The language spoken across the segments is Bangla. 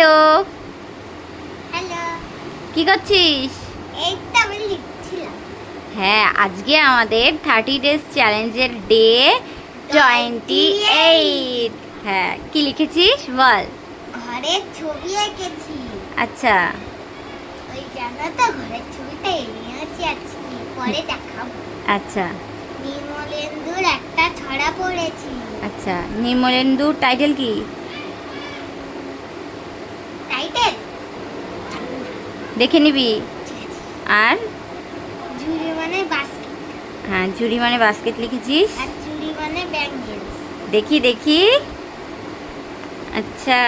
হ্যালো। হ্যালো। কি করছিস? হ্যাঁ আজকে আমাদের থার্টি ডেজ চ্যালেঞ্জের ডে টোয়েন্টি এইট হ্যাঁ কি লিখেছিস? বল। ঘরের ছবি এঁকেছি। আচ্ছা। ওই জানো তো ঘরের ছবিটা এনে আছি আজকে পরে দেখাবো। আচ্ছা। নির্মলেন্দুর একটা ছড়া পড়েছি। আচ্ছা নির্মলেন্দু টাইটেল কি টাইটেল দেখে নিবি। আর? ঝুড়ি মানে বাস্কেট হ্যাঁ জুড়ি মানে বাস্কেট লিখেছিস? আর চুড়ি মানে ব্যাঙ্গেলস দেখি দেখি। আচ্ছা।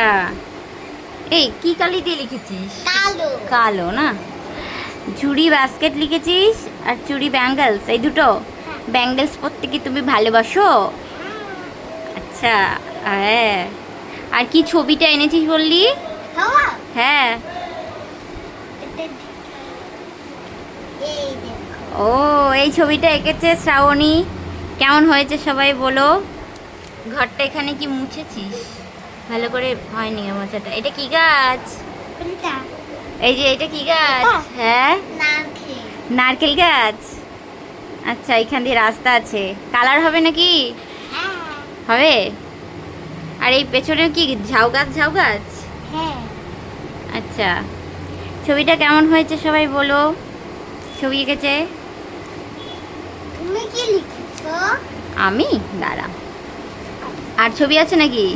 এই কি কালি দিয়ে লিখেছিস? কালো। কালো না? ঝুড়ি বাস্কেট লিখেছিস আর চুড়ি ব্যাঙ্গেলস এই দুটো? ব্যাঙ্গেলস পরতে কি তুমি ভালোবাসো? আচ্ছা হ্যাঁ। আর কি ছবিটা এনেছিস বললি? হ্যাঁ। ও এই ছবিটা এঁকেছে শ্রাবণী। কেমন হয়েছে সবাই বলো? ঘরটা এখানে কি মুছেছিস? ভালো করে হয়নি মোছাটা এটা কি গাছ? এই যে এটা কি গাছ? হ্যাঁ? নারকেল। গাছ? আচ্ছা এখান দিয়ে রাস্তা আছে। কালার হবে নাকি? হ্যাঁ। হবে? আর এই পেছনে কি ঝাউ গাছ ঝাউ গাছ? হ্যাঁ। আচ্ছা। ছবিটা কেমন হয়েছে সবাই বলো? ছবি এঁকেছে? তুমি কি লিখেছো? আমি? দাঁড়া। আর ছবি আছে নাকি?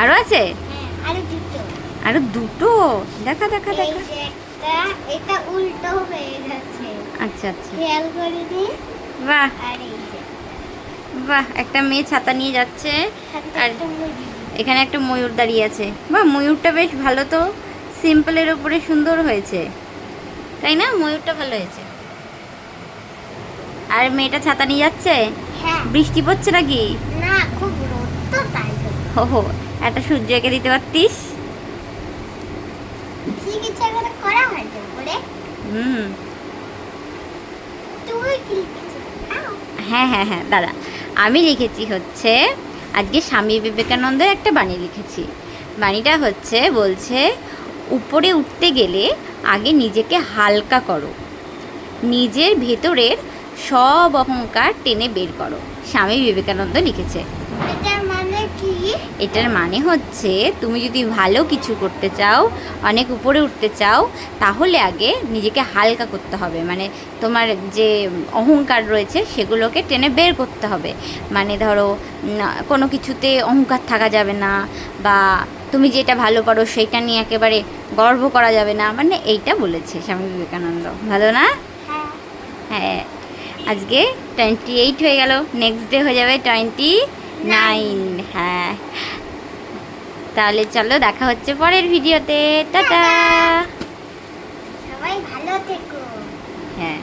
আরও আছে? হ্যাঁ আরও দুটো। আরও দুটো? দেখা দেখা দেখা। একটা এটা উল্টো হয়ে গেছে। আচ্ছা আচ্ছা। খেয়াল করিনি বাহ। আর এই যে। বাহ একটা মেয়ে ছাতা নিয়ে যাচ্ছে। আর এখানে একটা ময়ূর দাঁড়িয়ে আছে। বাহ ময়ূরটা বেশ ভালো তো। সিম্পলের ওপরে সুন্দর হয়েছে। তাই না? ময়ূরটা ভালো হয়েছে। আর মেয়েটা ছাতা নিয়ে যাচ্ছে? হ্যাঁ। বৃষ্টি পড়ছে নাকি? না খুব রোদ তো। তাই জন্য। হো হো একটা সূর্য এঁকে দিতে পারতিস করে হয় হুম। হ্যাঁ হ্যাঁ হ্যাঁ দাঁড়া। আমি লিখেছি হচ্ছে আজকে স্বামী বিবেকানন্দের একটা বাণী লিখেছি। বাণীটা হচ্ছে বলছে উপরে উঠতে গেলে আগে নিজেকে হালকা করো। নিজের ভেতরের সব অহংকার টেনে বের করো স্বামী বিবেকানন্দ লিখেছে। এটার মানে কি? এটার মানে হচ্ছে তুমি যদি ভালো কিছু করতে চাও অনেক উপরে উঠতে চাও তাহলে আগে নিজেকে হালকা করতে হবে। মানে তোমার যে অহংকার রয়েছে সেগুলোকে টেনে বের করতে হবে। মানে ধরো কোনো কিছুতে অহংকার থাকা যাবে না বা তুমি যেটা ভালো পারো সেটা নিয়ে একেবারে গর্ব করা যাবে না। মানে এইটা বলেছে স্বামী বিবেকানন্দ। ভালো না? হ্যাঁ। হ্যাঁ। আজকে টোয়েন্টি এইট হয়ে গেল। নেক্সট ডে হয়ে যাবে টোয়েন্টি নাইন হ্যাঁ। তাহলে চলো দেখা হচ্ছে পরের ভিডিওতে। টাটা। সবাই ভালো থেকো। হ্যাঁ।